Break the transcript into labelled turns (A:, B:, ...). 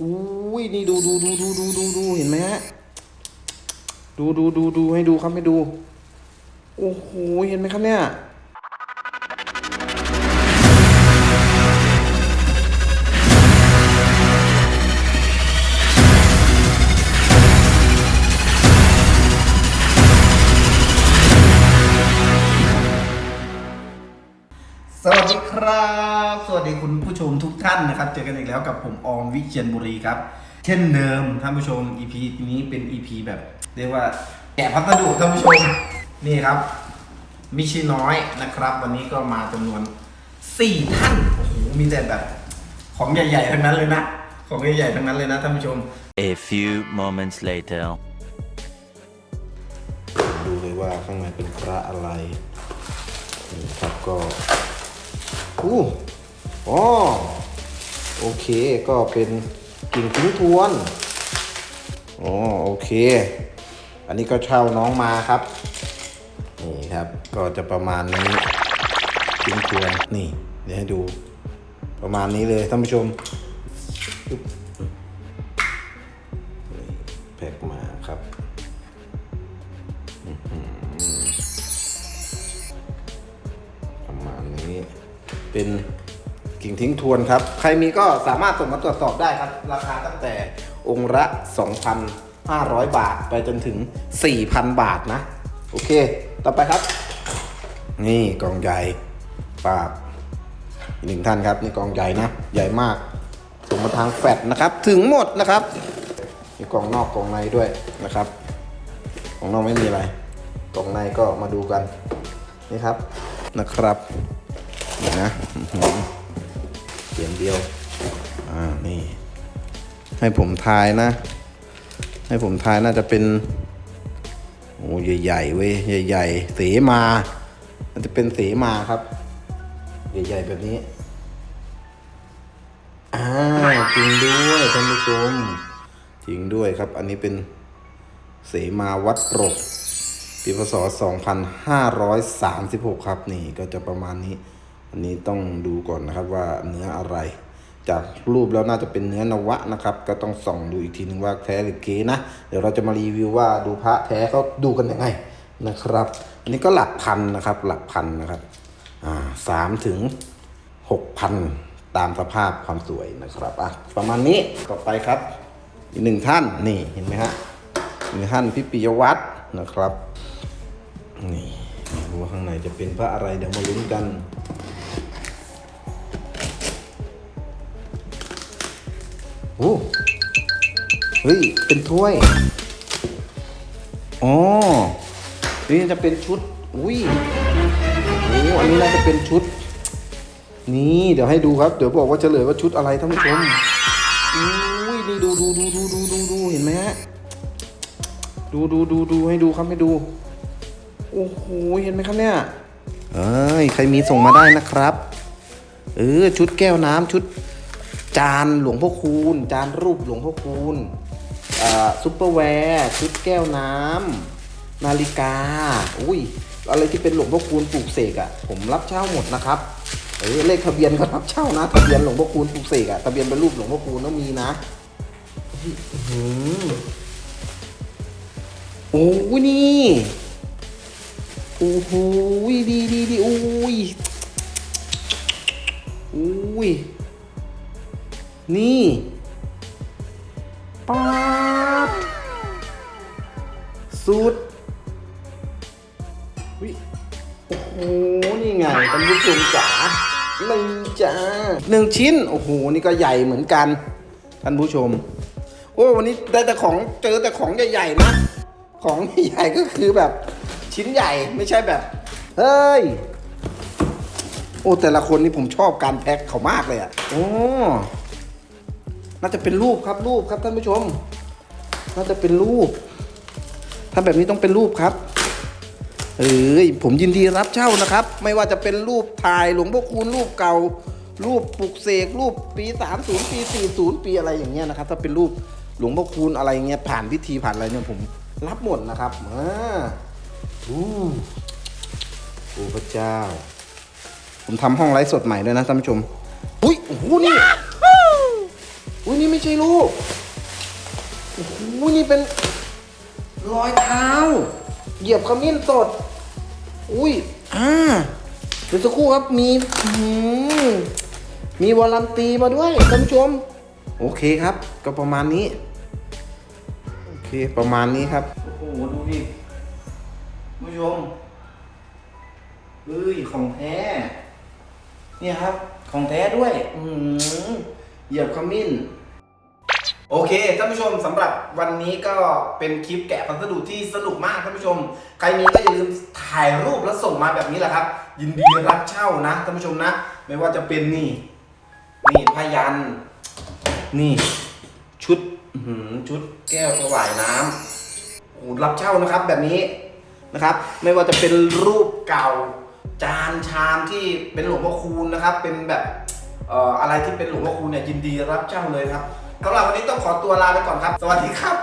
A: อุ้ยนี่ดูดูดูดูดูดูดูเห็นไหมฮะดูดูดูดูให้ดูครับให้ดู โอ้โหเห็นไหมครับเนี่ย สวัสดีครับ สวัสดีคุณผู้ชมทุกท่านนะครับ เจอกันอีกแล้วกับผมออมวิเชียนบุรีครับ เช่นเดิมท่านผู้ชม EP นี้เป็น EP แบบ เรียกว่าแกะพัสดุท่านผู้ชมนี่ครับมิชิน้อยนะครับ วันนี้ก็มาจำนวน 4 ท่านโอ้โหมีแต่แบบของใหญ่ๆทั้งนั้นเลยนะของใหญ่ๆทั้งนั้นเลยนะท่านผู้ชม
B: A few moments later.
A: ดูเลยว่าข้างในเป็นพระอะไรนี่ครับก็ อู้อ๋อโอเคก็เป็นกิ่งทิ้งทวนอ๋อโอเค อันนี้ก็เช่าน้องมาครับนี่ครับก็จะประมาณนี้ทิ้งทวนนี่ เดี๋ยวให้ดู ประมาณนี้เลยท่านผู้ชมแพ็กมาครับ เป็นกิ่งทิ้งทวนครับ ใครมีก็สามารถส่งมาตรวจสอบได้ครับ ราคาตั้งแต่องค์ละ 2,500 บาทไปจนถึง 4,000 บาทนะ โอเค ต่อไปครับ นี่กองใหญ่ปาบอีกหนึ่งท่านครับ นี่กองใหญ่นะ ใหญ่มาก ส่งมาทางแฟดนะครับ ถึงหมดนะครับมีกองนอกกองในด้วยนะครับของนอกไม่มีอะไรกล่องในก็มาดูกันนี่ครับนะครับ นะอื้อหือเขียนเดียว อ่า นี่ ให้ผมทายนะ ให้ผมทายน่าจะเป็น โอ้ใหญ่ๆเว้ย ใหญ่ๆ เสมาน่าจะเป็นเสมาครับ ใหญ่ๆ แบบนี้ อ่า จริงด้วยท่านผู้ชม จริงด้วยครับ อันนี้เป็นเสมาวัดปรกปีพศ 2536 ครับ นี่ก็จะประมาณนี้ อันนี้ต้องดูก่อนนะครับว่าเนื้ออะไร จากรูปแล้วน่าจะเป็นเนื้อนวะนะครับ ก็ต้องส่องดูอีกทีนึงว่าแท้หรือเก๊นะ เดี๋ยวเราจะมารีวิวว่าดูพระแท้เขาดูกันยังไงนะครับ อันนี้ก็หลักพันนะครับ หลักพันนะครับอ่าสามถึงหกพันตามสภาพความสวยนะครับอะประมาณนี้ต่อไปครับ อีกหนึ่งท่านนี่เห็นไหมฮะมีท่านพิปิยวัฒน์นะครับนี่ไม่รู้ว่าข้างในจะเป็นพระอะไรเดี๋ยวมาลุ้นกัน โอ้เฮ้ย เป็นถ้วยอ๋อนี่จะเป็นชุด อุ้ยโอ้อันนี้น่าจะเป็นชุด นี่เดี๋ยวให้ดูครับ เดี๋ยวบอกว่าเฉลยว่าชุดอะไรท่านผู้ชมอุ้ยนี่ดูดูดูดูดูดูดูเห็นไหมฮะ ดูดูดูดูให้ดูครับให้ดู โอ้โห เห็นไหมครับเนี่ย เอ้ย ใครมีส่งมาได้นะครับ เออ ชุดแก้วน้ำชุด จานหลวงพ่อคูณ จานรูปหลวงพ่อคูณซุปเปอร์แวร์ชุดแก้วน้ำนาฬิกา อุ้ย อะไรที่เป็นหลวงพ่อคูณปลูกเสกอะ่ะ ผมรับเช่าหมดนะครับ เออเลขทะเบียนก็รับเช่านะ ทะเบียนหลวงพ่อคูณปลูกเสกอะ่ะ ทะเบียนเป็นรูปหลวงพ่อคูณต้องมีนะอื้อหือโอ้ยนี่โอ้โหดีดีดีโอ้ยโอ้ย นี่ป๊าบสุดวิโอ้โห นี่ไงท่านผู้ชมจ๋าหนึ่งจ้าหนึ่งชิ้น โอ้โห นี่ก็ใหญ่เหมือนกัน ท่านผู้ชม โอ้วันนี้ได้แต่ของเจอแต่ของใหญ่ๆนะ ของใหญ่ก็คือแบบชิ้นใหญ่ไม่ใช่แบบ เฮ้ย โอ้แต่ละคนนี่ผมชอบการแพ็คเขามากเลยอะ่ะ โอ้ น่าจะเป็นรูปครับรูปครับท่านผู้ชม น่าจะเป็นรูป ถ้าแบบนี้ต้องเป็นรูปครับเอ้ยผมยินดีรับเช่านะครับ ไม่ว่าจะเป็นรูปถ่ายหลวงพ่อคูณรูปเก่า รูปปลุกเสกรูปปี 30 ปี 40 ปีอะไรอย่างเงี้ยนะครับ ถ้าเป็นรูปหลวงพ่อคูณอะไรเงี้ยผ่านพิธีผ่านอะไรเนี่ยผมรับหมดนะครับอ่าอู้โอ้พระเจ้า ผมทำห้องไลฟ์สดใหม่ด้วยนะท่านผู้ชมอุ้ยโอ้โหนี่ อุ้ยนี่ไม่ใช่รูปโอ้โหนี่เป็นรอยเท้า เหยียบขมิ้นสด อุ้ย อ่าเดี๋ยวสักครู่ครับ มีอื้อหือมีวอลันตีมาด้วยท่านผู้ชม โอเคครับ ก็ประมาณนี้ โอเค ประมาณนี้ครับ โอ้โห ดูดิท่านผู้ชมเฮ้ย ของแท้ เนี่ยครับ ของแท้ด้วย อืมเหยียบขมิ้น โอเคท่านผู้ชมสำหรับวันนี้ก็เป็นคลิปแกะพัสดุที่สนุกมากท่านผู้ชม ใครมีก็อย่าลืมถ่ายรูปแล้วส่งมาแบบนี้แหละครับ ยินดีรับเช่านะท่านผู้ชมนะ ไม่ว่าจะเป็นนี่ นี่พยัน นี่ ชุดหืชุดแก้วถวายน้ำโอ้รับเช่านะครับแบบนี้นะครับ ไม่ว่าจะเป็นรูปเก่า จานชามที่เป็นหลวงพ่อคูณนะครับ เป็นแบบอะไรที่เป็นหลวงพ่อคูณเนี่ยยินดีรับเช่าเลยครับ สำหรับวันนี้ต้องขอตัวลาไปก่อนครับ สวัสดีครับ